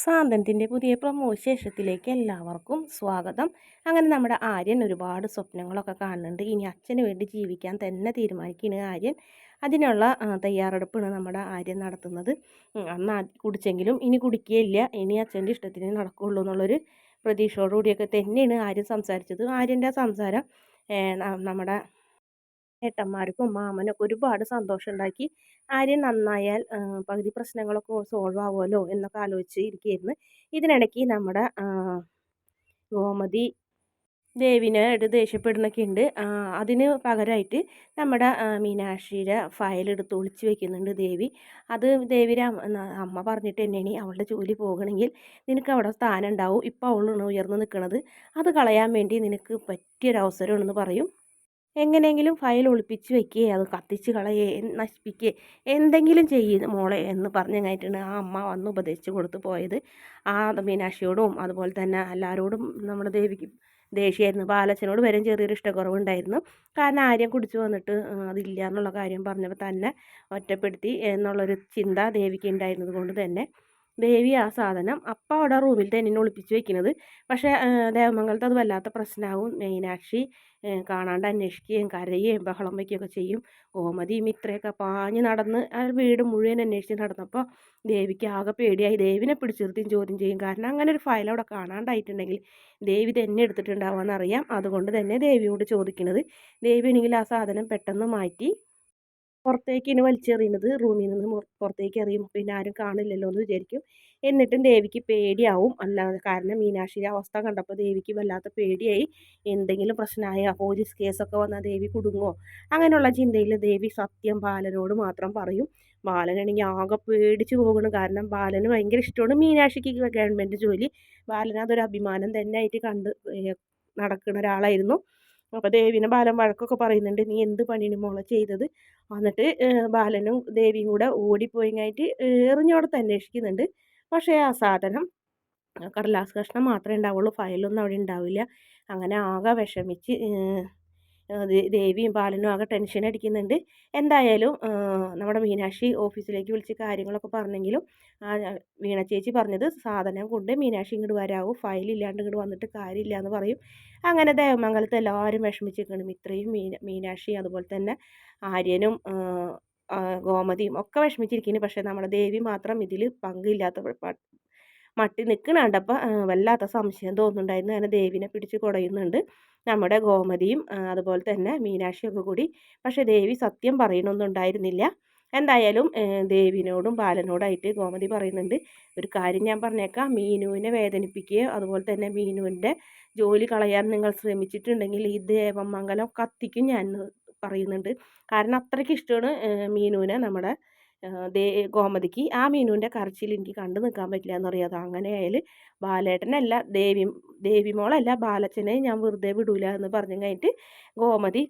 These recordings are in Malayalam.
സാന്തനത്തിന്റെ പുതിയ പ്രമോ ശേഷത്തിലേക്ക് എല്ലാവർക്കും സ്വാഗതം. അങ്ങനെ നമ്മുടെ ആര്യൻ ഒരുപാട് സ്വപ്നങ്ങളൊക്കെ കാണുന്നുണ്ട്. ഇനി അച്ഛന് വേണ്ടി ജീവിക്കാൻ തന്നെ തീരുമാനിക്കുകയാണ് ആര്യൻ. അതിനുള്ള തയ്യാറെടുപ്പാണ് നമ്മുടെ ആര്യൻ നടത്തുന്നത്. അന്ന് കുടിച്ചെങ്കിലും ഇനി കുടിക്കുകയില്ല. ഇനി അച്ഛന്റെ ഇഷ്ടത്തിന് നടക്കുകയുള്ളൂ എന്നുള്ളൊരു പ്രതീക്ഷയോടുകൂടിയൊക്കെ തന്നെയാണ് ആര്യൻ സംസാരിച്ചത്. ആര്യന്റെ സംസാരം നമ്മുടെ ഏട്ടന്മാർക്കും മാമനൊക്കെ ഒരുപാട് സന്തോഷം ഉണ്ടാക്കി ആര്യൻ നന്നായാൽ പകുതി പ്രശ്നങ്ങളൊക്കെ സോൾവ് ആവുമല്ലോ എന്നൊക്കെ ആലോചിച്ച് ഇരിക്കുകയായിരുന്നു ഇതിനിടയ്ക്ക് നമ്മുടെ ഗോമതി ദേവിനോട് ദേഷ്യപ്പെടുന്നൊക്കെ ഉണ്ട് അതിന് പകരമായിട്ട് നമ്മുടെ മീനാക്ഷിയുടെ ഫയൽ എടുത്ത് ഒളിച്ച് വെക്കുന്നുണ്ട് ദേവി. അത് ദേവിയുടെ അമ്മ പറഞ്ഞിട്ട് തന്നെയാണ് അവളുടെ ജോലി പോകണമെങ്കിൽ നിനക്ക് അവിടെ സ്ഥാനം ഉണ്ടാവും ഇപ്പോൾ അവളാണ് ഉയർന്നു നിൽക്കുന്നത് അത് കളയാൻ വേണ്ടി നിനക്ക് പറ്റിയൊരവസരമാണെന്ന് പറയും. എങ്ങനെയെങ്കിലും ഫയൽ ഒളിപ്പിച്ച് വെക്കുകയെ അത് കത്തിച്ച് കളയേ നശിപ്പിക്കുകയെ എന്തെങ്കിലും ചെയ്യും മോളെ എന്ന് പറഞ്ഞങ്ങായിട്ടാണ് ആ അമ്മ വന്ന് ഉപദേശിച്ച് കൊടുത്ത് പോയത്. ആ മീനാക്ഷിയോടും അതുപോലെ തന്നെ എല്ലാവരോടും നമ്മുടെ ദേവിക്ക് ദേഷ്യമായിരുന്നു ബാലച്ചനോട് വരും ചെറിയൊരു ഇഷ്ടക്കുറവുണ്ടായിരുന്നു. കാരണം ആര്യം കുടിച്ചു വന്നിട്ട് അതില്ല എന്നുള്ള കാര്യം പറഞ്ഞപ്പോൾ തന്നെ ഒറ്റപ്പെടുത്തി എന്നുള്ളൊരു ചിന്ത ദേവിക്ക് ഉണ്ടായിരുന്നത് കൊണ്ട് തന്നെ. ദേവി ആ സാധനം അപ്പം അവിടെ റൂമിൽ തന്നെ ഒളിപ്പിച്ച് വെക്കുന്നത്. പക്ഷേ ദേവമംഗലത്ത് അത് വല്ലാത്ത പ്രശ്നമാവും മീനാക്ഷി കാണാണ്ട് അന്വേഷിക്കുകയും കരയുകയും ബഹളം വയ്ക്കുകയൊക്കെ ചെയ്യും. ഗോമതിയും ഇത്രയൊക്കെ പാഞ്ഞ് നടന്ന് ആ വീട് മുഴുവൻ അന്വേഷിച്ച് നടന്നപ്പോൾ ദേവിക്ക് ആകെ പേടിയായി. ദേവിനെ പിടിച്ചിരുത്തിയും ചോദ്യം ചെയ്യും. കാരണം അങ്ങനെ ഒരു ഫയൽ അവിടെ കാണാണ്ടായിട്ടുണ്ടെങ്കിൽ ദേവി തന്നെ എടുത്തിട്ടുണ്ടാവാമെന്നറിയാം അതുകൊണ്ട് തന്നെ ദേവിയോട് ചോദിക്കുന്നത് ദേവി ആ സാധനം പെട്ടെന്ന് മാറ്റി പുറത്തേക്ക് ഇനി വലിച്ചെറിയുന്നത് റൂമിൽ നിന്ന് പുറത്തേക്ക് എറിയും. പിന്നെ ആരും കാണില്ലല്ലോ എന്ന് വിചാരിക്കും. എന്നിട്ടും ദേവിക്ക് പേടിയാവും. അല്ലാതെ കാരണം മീനാക്ഷിയുടെ അവസ്ഥ കണ്ടപ്പോൾ ദേവിക്ക് വല്ലാത്ത പേടിയായി. എന്തെങ്കിലും പ്രശ്നമായ? പോലീസ് കേസൊക്കെ വന്നാൽ ദേവി കുടുങ്ങോ അങ്ങനെയുള്ള ചിന്തയിൽ ദേവി സത്യം ബാലനോട് മാത്രം പറയും. ബാലനാണെങ്കിൽ ആകെ പേടിച്ച് പോകണം കാരണം ബാലന് ഭയങ്കര ഇഷ്ടമാണ് മീനാക്ഷിക്ക് ഗവൺമെന്റ് ജോലി. ബാലന് അതൊരു അഭിമാനം തന്നെ ആയിട്ട് കണ്ട് നടക്കുന്ന ഒരാളായിരുന്നു. അപ്പോൾ ദേവിനെ ബാലൻ വഴക്കൊക്കെ പറയുന്നുണ്ട് നീ എന്ത് പണിയാണ് മോളെ ചെയ്തത്? എന്നിട്ട് ബാലനും ദേവിയും കൂടെ ഓടിപ്പോയിങ്ങായിട്ട് എറിഞ്ഞോടത്ത് അന്വേഷിക്കുന്നുണ്ട്. പക്ഷേ ആ സാധനം കടലാസ് കഷ്ണം മാത്രമേ ഉണ്ടാവുള്ളൂ ഫയലൊന്നും അവിടെ ഉണ്ടാവില്ല. അങ്ങനെ ആകെ വിഷമിച്ച് ദേവിയും ബാലനും ആകെ ടെൻഷൻ അടിക്കുന്നുണ്ട്. എന്തായാലും നമ്മുടെ മീനാക്ഷി ഓഫീസിലേക്ക് വിളിച്ച് കാര്യങ്ങളൊക്കെ പറഞ്ഞെങ്കിലും ആ വീണ ചേച്ചി പറഞ്ഞത് സാധനം കൊണ്ട് മീനാക്ഷി ഇങ്ങോട്ട് വരാവൂ ഫയലില്ലാണ്ട് ഇങ്ങോട്ട് വന്നിട്ട് കാര്യമില്ല എന്ന് പറയും. അങ്ങനെ ദേവമംഗലത്ത് എല്ലാവരും വിഷമിച്ചിരിക്കണം ഇത്രയും മീന മീനാക്ഷി അതുപോലെ തന്നെ ആര്യനും ഗോമതിയും ഒക്കെ വിഷമിച്ചിരിക്കുന്നു പക്ഷേ നമ്മുടെ ദേവി മാത്രം ഇതിൽ പങ്കില്ലാത്ത മട്ടി നിൽക്കണ കണ്ടപ്പോൾ വല്ലാത്ത സംശയം തോന്നുന്നുണ്ടായിരുന്നു. അങ്ങനെ ദേവിനെ പിടിച്ച് കുടയുന്നുണ്ട്. നമ്മുടെ ഗോമതിയും അതുപോലെ തന്നെ മീനാക്ഷിയൊക്കെ കൂടി. പക്ഷേ ദേവി സത്യം പറയണമൊന്നും ഉണ്ടായിരുന്നില്ല. എന്തായാലും ദേവിനോടും ബാലനോടായിട്ട് ഗോമതി പറയുന്നുണ്ട് ഒരു കാര്യം ഞാൻ പറഞ്ഞേക്കാം. മീനുവിനെ വേദനിപ്പിക്കുകയോ അതുപോലെ തന്നെ മീനുവിന്റെ ജോലി കളയാൻ നിങ്ങൾ ശ്രമിച്ചിട്ടുണ്ടെങ്കിൽ ഈ ദേവമംഗലം കത്തിക്കും ഞാൻ പറയുന്നുണ്ട്. കാരണം അത്രയ്ക്ക് ഇഷ്ടമാണ് മീനുവിനെ നമ്മുടെ ദേ ഗോമതിക്ക് ആ മീനുവിന്റെ കരച്ചിൽ എനിക്ക് കണ്ടു നിൽക്കാൻ പറ്റില്ല എന്ന് എന്നറിയാതെ. അങ്ങനെ ആയാൽ ബാലേട്ടനല്ല ദേവി ദേവിമോളല്ല ബാലച്ചനെ ഞാൻ വെറുതെ വിടൂല എന്ന് പറഞ്ഞു കഴിഞ്ഞിട്ട് ഗോമതി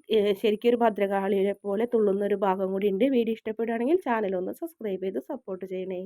ശരിക്കും ഒരു ഭദ്രകാളിയെ പോലെ തുള്ളുന്ന ഒരു ഭാഗം കൂടി ഉണ്ട്. വീഡിയോ ഇഷ്ടപ്പെടുകയാണെങ്കിൽ ചാനൽ ഒന്ന് സബ്സ്ക്രൈബ് ചെയ്ത് സപ്പോർട്ട് ചെയ്യണേ.